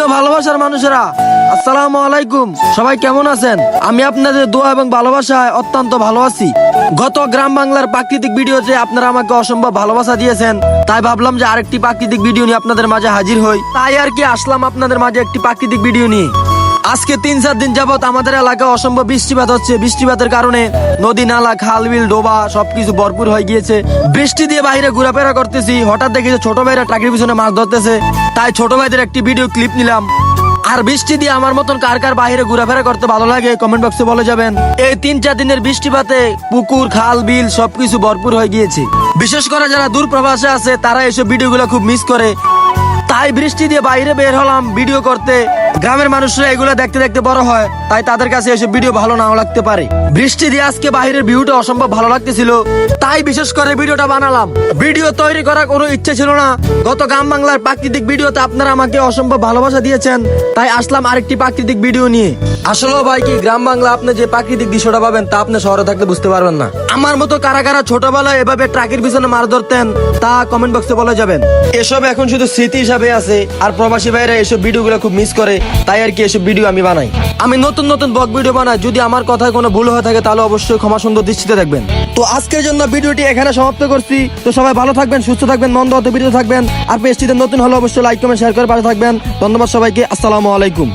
প্রিয় ভালোবাসার মানুষেরা, আসসালামু আলাইকুম। সবাই কেমন আছেন? আমি আপনাদের দোয়া এবং ভালোবাসায় অত্যন্ত ভালো আছি। গত গ্রাম বাংলার প্রাকৃতিক ভিডিওতে আপনারা আমাকে অসম্ভব ভালোবাসা দিয়েছেন। তাই ভাবলাম যে আরেকটি প্রাকৃতিক ভিডিও নিয়ে আপনাদের মাঝে হাজির হই। তাই আর কি আসলাম আপনাদের মাঝে একটি প্রাকৃতিক ভিডিও নিয়ে। আজকে তিন, চার দিন যাবৎ আমাদের এলাকায় অসম্ভব বৃষ্টিপাত হচ্ছে। বৃষ্টিপাতের কারণে নদী, নালা, খাল, বিল, ডোবা সবকিছু ভরপুর হয়ে গিয়েছে। বৃষ্টি দিয়ে বাইরে ঘোরাফেরা করতেছি। হঠাৎ দেখি ছোট ভাইরা টাকির পিছনে মাছ ধরতেছে। তাই ছোট ভাইদের একটি ভিডিও ক্লিপ নিলাম। আর বৃষ্টি দিয়ে আমার মতন কার কার বাইরে ঘোরাফেরা করতে ভালো লাগে কমেন্ট বক্সে বলে যাবেন। এই তিন, চার দিনের বৃষ্টিপাতে পুকুর, খাল, বিল সবকিছু ভরপুর হয়ে গিয়েছে। বিশেষ করে যারা দূর প্রবাসে আছে, তারা এইসব ভিডিওগুলো খুব মিস করে। তাই বৃষ্টি দিয়ে বাইরে বের হলাম ভিডিও করতে। গ্রামের মানুষরা এগুলো দেখতে দেখতে বড় হয়, তাই তাদের কাছে এসে ভিডিও ভালো নাও লাগতে পারে। বৃষ্টি দিয়ে আজকে বাইরের ভিউটা অসম্ভব ভালো লাগতেছিল, তাই বিশেষ করে ভিডিওটা বানালাম। ভিডিও তৈরি করার কোনো ইচ্ছে ছিল না। গত গ্রাম বাংলার প্রাকৃতিক ভিডিওতে আপনারা আমাকে অসম্ভব ভালোবাসা দিয়েছেন, তাই আসলাম আরেকটি প্রাকৃতিক ভিডিও নিয়ে। আসলে ভাই কি, গ্রাম বাংলা আপনি যে প্রাকৃতিক দৃশ্যটা পাবেন তা আপনি শহরে থাকলে বুঝতে পারবেন না। আমার মতো কারা কারা ছোটবেলায় এভাবে ট্রাকের পিছনে মার ধরতেন, তা কমেন্ট বক্সে বলে যাবেন। এসব এখন শুধু স্মৃতি হিসাবে আছে আর প্রবাসী ভাইরা এসব ভিডিওগুলো খুব মিস করে, তাই আর কি এসব ভিডিও আমি বানাই। আমি নতুন নতুন ব্লগ ভিডিও বানাই, যদি আমার কথায় কোনো ভুল হয়ে থাকে তাহলে অবশ্যই ক্ষমা সুন্দর দৃষ্টিতে দেখবেন। তো আজকের জন্য ভিডিওটি এখানে সমাপ্ত করছি। তো সবাই ভালো থাকবেন, সুস্থ থাকবেন মন্দ হতে ভিডিও থাকবেন। আর পেজটিতে নতুন হলে অবশ্যই লাইক কমেন্ট শেয়ার করে পাশে থাকবেন। ধন্যবাদ সবাইকে, আসসালামু আলাইকুম।